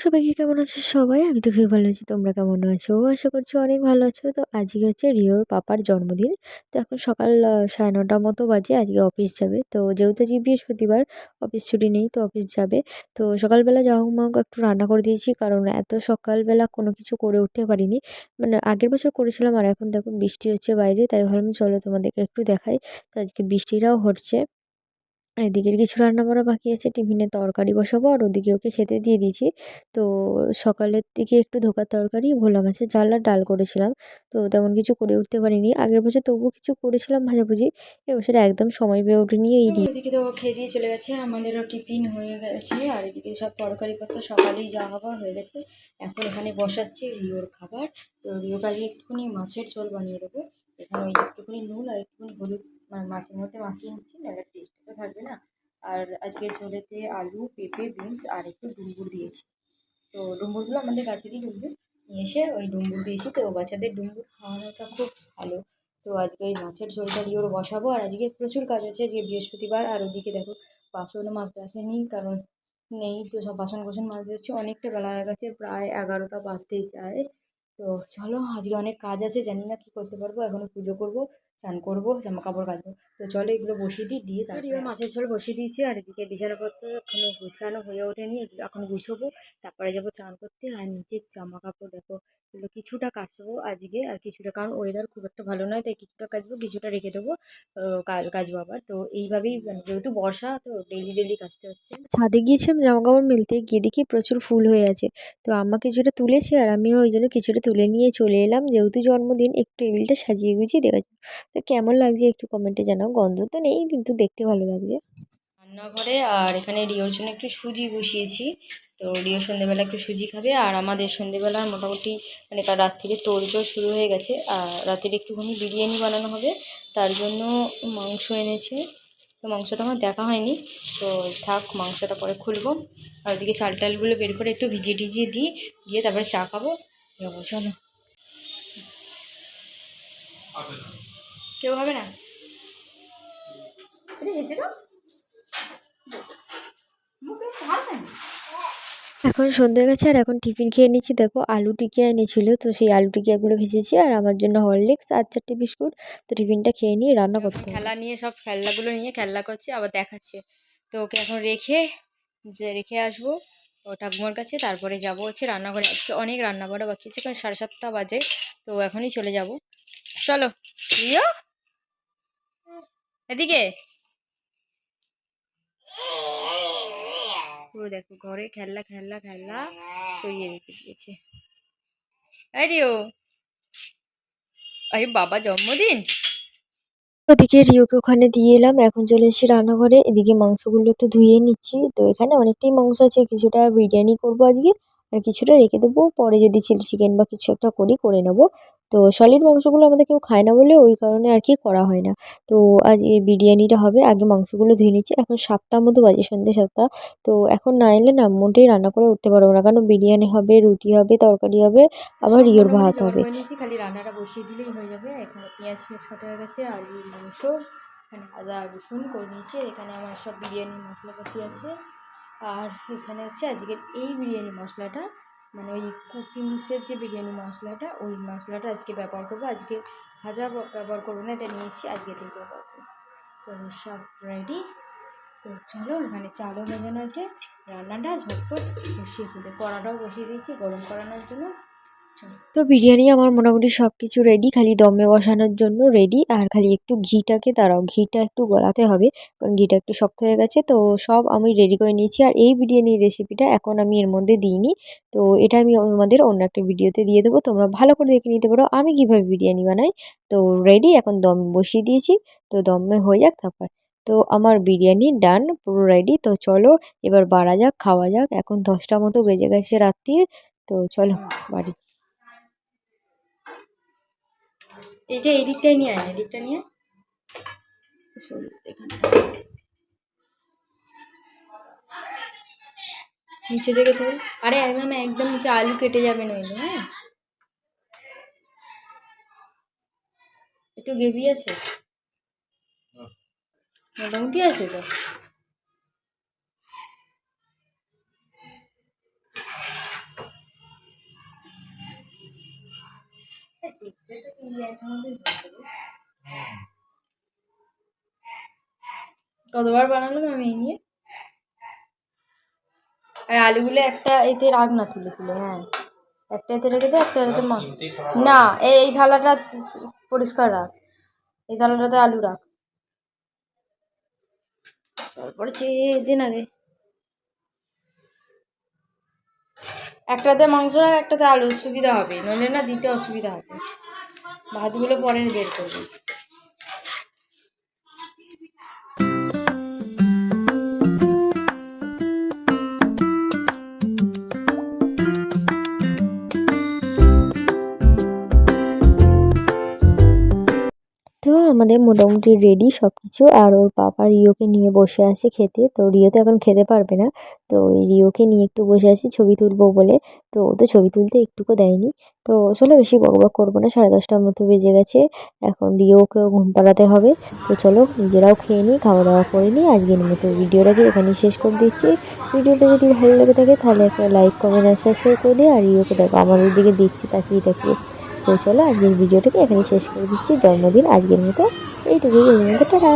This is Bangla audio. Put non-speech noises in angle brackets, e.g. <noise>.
কেমন আছো সবাই? আমি তো খুবই ভালো আছি, তোমরা কেমন আছো? আশা করছি অনেক ভালো আছো। তো আজকে হচ্ছে রিওর পাপার জন্মদিন। তো এখন সকাল সাড়ে নটার মতো বাজে, আজকে অফিস যাবে। তো যেহেতু আজকে বৃহস্পতিবার, অফিস ছুটি নেই, তো অফিস যাবে। তো সকালবেলা যা হোক মা হোক একটু রান্না করে দিয়েছি, কারণ এত সকালবেলা কোনো কিছু করে উঠতে পারিনি। মানে আগের বছর করেছিলাম, আর এখন দেখো বৃষ্টি হচ্ছে বাইরে, তাই ভাবলাম চলো তোমাদেরকে একটু দেখাই। তো আজকে বৃষ্টিটাও হচ্ছে। আর এদিকের কিছু রান্না করা বাকি আছে টিফিনে তরকারি বসাবো আর ওদিকে ওকে খেতে দিয়ে দিয়েছি। তো সকালের দিকে একটু ধোকার তরকারি ভোলা মাছের ঝাল আর ডাল করেছিলাম। তো তেমন কিছু করে উঠতে পারিনি। আগের বছর তবুও কিছু করেছিলাম ভাজাভুজি। এবছর একদম সময় পেয়ে ওঠেনি এই তো এদিকে তো খেয়ে দিয়ে চলে গেছে। আমাদেরও টিফিন হয়ে গেছে আর এদিকে সব তরকারি পত্র সকালেই যা হবার হয়ে গেছে। এখন এখানে বসাচ্ছে রিওর খাবার। তো রিও কাজে একটুখানি মাছের ঝোল বানিয়ে দেবো। এখানে ওই একটুখানি নুন আর একটুখানি হলুদ মানে মাছের মধ্যে মাখিয়ে নিচ্ছি থাকবে না। আর আজকে ঝোলেতে আলু, পেঁপে, বিনস আর একটু ডুমুর দিয়েছি। তো ডুমুরগুলো আমাদের গাছেরই ডুমুর নিয়ে এসে ওই ডুম্বুর দিয়েছি তো বাচ্চাদের ডুমুর খাওয়ানোটা খুব ভালো। তো আজকে ওই মাছের ঝোলটা দিয়ে ওর বসাবো। আর আজকে প্রচুর কাজ আছে, আজকে বৃহস্পতিবার। আর ওদিকে দেখো বাসনও মাজতে আসেনি, কারণ নেই তো, সব বাসন কোসন মাজতে হচ্ছে। অনেকটা বেলা হয়ে গেছে, প্রায় এগারোটা বাজতেই যায়। তো চলো, আজকে অনেক কাজ আছে, জানি না কী করতে পারব। এখনও পুজো করব। স্নান করব জামা কাপড় কাচবো। তো চলো এগুলো বসিয়ে দিই দিয়ে তারপরে মাছের ঝোল বসিয়ে দিয়েছি আর এদিকে বিছানাপত্র এখনও গুছানো হয়ে ওঠেনি এগুলো এখন গুছবো। তারপরে যাব স্নান করতে আর নিজের জামা কাপড় দেখো এগুলো কিছুটা কাচবো আজকে আর কিছুটা কারণ ওয়েদার খুব একটা ভালো নয় তাই কিছুটা কাচবো কিছুটা রেখে দেবো কাচবো আবার। তো এইভাবেই মানে যেহেতু বর্ষা তো ডেলি ডেলি কাচতে হচ্ছে। ছাদে গিয়েছিলাম জামা কাপড় মেলতে গিয়ে দেখি প্রচুর ফুল হয়ে আছে। তো আম্মা কিছুটা তুলেছে আর আমিও ওই জন্য কিছুটা তুলে নিয়ে চলে এলাম যেহেতু জন্মদিন একটু টেবিলটা সাজিয়ে গুছিয়ে জন্য তো কেমন লাগছে একটু কমেন্টে জানাও। গন্ধ তো নেই কিন্তু দেখতে ভালো লাগছে। রান্নাঘরে আর এখানে রিওর জন্য একটু সুজি বসিয়েছি। তো রিও সন্ধেবেলা একটু সুজি খাবে আর আমাদের সন্ধেবেলা মোটামুটি মানে কাল রাত্রিরে থেকে তোড়জোড় শুরু হয়ে গেছে। আর রাতের একটুখানি বিরিয়ানি বানানো হবে। তার জন্য মাংস এনেছে। তো মাংসটা আমার দেখা হয়নি। তো থাক মাংসটা পরে খুলবো। আর ওদিকে চাল টালগুলো বের করে একটু ভিজিয়ে টিজিয়ে দিই। দিয়ে তারপরে চা খাব। যাব চলো। কেউ হবে না? এখন সন্ধ্যে গেছে আর এখন টিফিন খেয়ে নিচ্ছি। দেখো আলু টিকিয়া এনেছিল তো সেই আলু টিকিয়াগুলো ভেজেছি আর আমার জন্য হরলিক্স আর চারটে বিস্কুট। তো টিফিনটা খেয়ে নিয়ে রান্না করতে খেলা নিয়ে সব খেলনাগুলো নিয়ে খেলনা করছে আবার দেখাচ্ছে। তো ওকে এখন রেখে যে রেখে আসব ও ঠাকুমার কাছে তারপরে যাব হচ্ছে রান্নাঘরে। আজকে অনেক রান্না বান্না বাকি আছে কারণ সাড়ে সাতটা বাজে তো এখনই চলে যাব। চলো রিও এদিকে? <laughs> পুরো দেখো ঘরে খেলনা খেলনা খেলনা <laughs> সরিয়ে রেখে দিয়েছে। এই রিও। আরে বাবা জন্মদিন? ওদিকে রিওকে ওখানে দিয়ে এলাম এখন চলে এসেছি রান্নাঘরে। এদিকে মাংসগুলো একটু ধুয়ে নিচ্ছি। তো এখানে অনেকটাই মাংস আছে কিছুটা বিরিয়ানি করব আজকে। আর কিছুটা রেখে দেবো পরে যদি চিলি চিকেন বা কিছু একটা করি করে নেব। তো সলিড মাংসগুলো আমাদের কেউ খায় না বলে ওই কারণে আর কি করা হয় না। তো আজ এই বিরিয়ানিটা হবে আগে মাংসগুলো ধুয়ে নিচ্ছি এখন সাতটার মতো বাজে সন্ধ্যে সাতটা। তো এখন না এলে না মোটেই রান্না করে উঠতে পারব না কারণ বিরিয়ানি হবে রুটি হবে তরকারি হবে আবার রিওর ভাত হবে। খালি রান্নাটা বসিয়ে দিলেই হয়ে যাবে। এখানে পেঁয়াজ পেঁয়াজ কাটা হয়ে গেছে আলু মাংস এখানে আদা রসুন করে নিয়েছি এখানে আমার সব বিরিয়ানি মশলাপাতি আছে। আর এখানে হচ্ছে আজকের এই বিরিয়ানি মশলাটা মানে ওই কুকিংসের যে বিরিয়ানি মশলাটা, ওই মশলাটা আজকে ব্যবহার করব। আজকে ভাজা ব্যবহার করব না, এটা নিয়ে এসে আজকে এটাই ব্যবহার করব তো সব রেডি তো চলো, এখানে চালও ভেজানো আছে। রান্নাটা ঝটপট বসিয়ে ফেলে কড়াটাও বসিয়ে দিয়েছি, গরম করানোর জন্য। তো বিরিয়ানি আমার মোটামুটি সব কিছু রেডি খালি দমে বসানোর জন্য রেডি আর খালি একটু ঘিটাকে দাঁড়াও, ঘিটা একটু গলাতে হবে, কারণ ঘিটা একটু শক্ত হয়ে গেছে, তো সব আমি রেডি করে নিয়েছি, আর এই বিরিয়ানির রেসিপিটা এখন আমি এর মধ্যে দিইনি, তো এটা আমি আমাদের অন্য একটা ভিডিওতে দিয়ে দেবো, তোমরা ভালো করে দেখে নিতে পারো আমি কীভাবে বিরিয়ানি বানাই, তো রেডি এখন দম বসিয়ে দিয়েছি, তো দমে হয়ে যাক তারপর, তো আমার বিরিয়ানি ডান পুরো রেডি তো চলো এবার বাড়া যাক, খাওয়া যাক, এখন দশটা মতো বেজে গেছে রাত্রির, তো চলো বাড়ি। এইটা এই দিকটাই নিয়ে আয়, এদিকটা নিয়ে নিচে থেকে তোর আরে একদম একদম নিচে আলু কেটে যাবে নইলে হ্যাঁ? একটু গেভি আছে? মোটামুটি আছে তো। দেখতে কতবার বানালাম আমি এই নিয়ে? আর আলুগুলো একটা এতে রাখ না তুলে তুলে হ্যাঁ। একটা এতে রেখে দে একটা এতে মা না এই থালাটা পরিষ্কার রাখ। এই থালাটাতে আলু রাখ। তারপরে চেয়ে না রে। একটাতে মাংস রাখ একটাতে আলু সুবিধা হবে। নইলে না দিতে অসুবিধা হবে। ভাতগুলো পরে বের করবি। আমাদের মোটামুটি রেডি সব কিছু আর ওর পাপা রিওকে নিয়ে বসে আছে খেতে। তো রিও তো এখন খেতে পারবে না। তো ওই রিওকে নিয়ে একটু বসে আছি ছবি তুলবো বলে। তো ও তো ছবি তুলতে একটুকু দেয়নি। তো চলো বেশি বকবক করব না। সাড়ে দশটার মতো বেজে গেছে। এখন রিওকেও ঘুম পাড়াতে হবে। তো চলো নিজেরাও খেয়ে নিই খাওয়া দাওয়া করে নিই। আজকের মতো ভিডিওটাকে এখানেই শেষ করে দিচ্ছি। ভিডিওটা যদি ভালো লেগে থাকে তাহলে একটা লাইক কমেন্ট আর শেয়ার করে দিই আর রিওকে দেখো আমাদের দিকে দেখছি, তাকিয়ে তাকিয়ে। তো চলো আজকের ভিডিওটাকে এখানে শেষ করে দিচ্ছি। জন্মদিন আজকের মতো। এইটুকুই এই মতো টাটা।